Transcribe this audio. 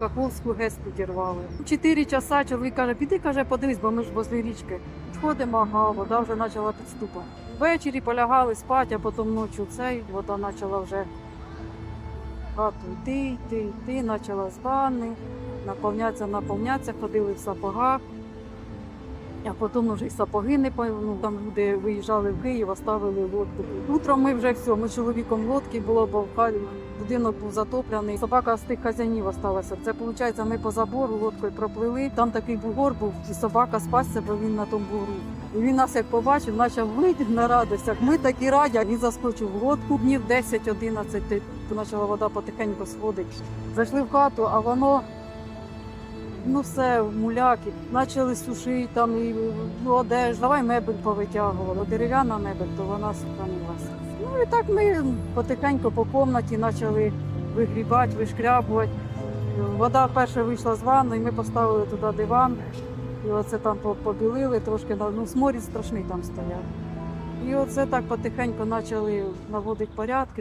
Каховську ГЕС підірвали. Чотири часа чоловік каже, піди, каже, подивись, бо ми ж возле річки. Підходимо, ага, вода вже почала підступати. Ввечері полягали спати, а потім ночі цей, вода почала вже хату йти, йти, йти, почала з ванни, наповнятися, наповнятися, ходили в сапогах. А потім вже й сапоги не ну, там люди виїжджали в Київ, оставили лодку. Утром ми вже все, ми чоловіком в лодці було, бо будинок був затоплений. Собака з тих хазяїнів осталася. Це виходить, ми по забору лодкою проплили. Там такий бугор був, і собака спасся, бо він на тому бугру. І він нас як побачив, почав вийти на радостях. Ми такі раді, він заскочив в лодку днів 10-11, почала вода потихеньку сходити. Зайшли в хату, а воно ну все, муляки. Почали сушити там і ну, одежу. Давай мебель повитягували. Дерев'яна мебель, то вона сохранилася. Ну і так ми потихеньку по кімнаті почали вигрібати, вишкрябувати. Вода перша вийшла з ванни, і ми поставили туди диван. І оце там побілили трошки, ну сморід страшний там стояв. І оце так потихеньку почали наводити порядки.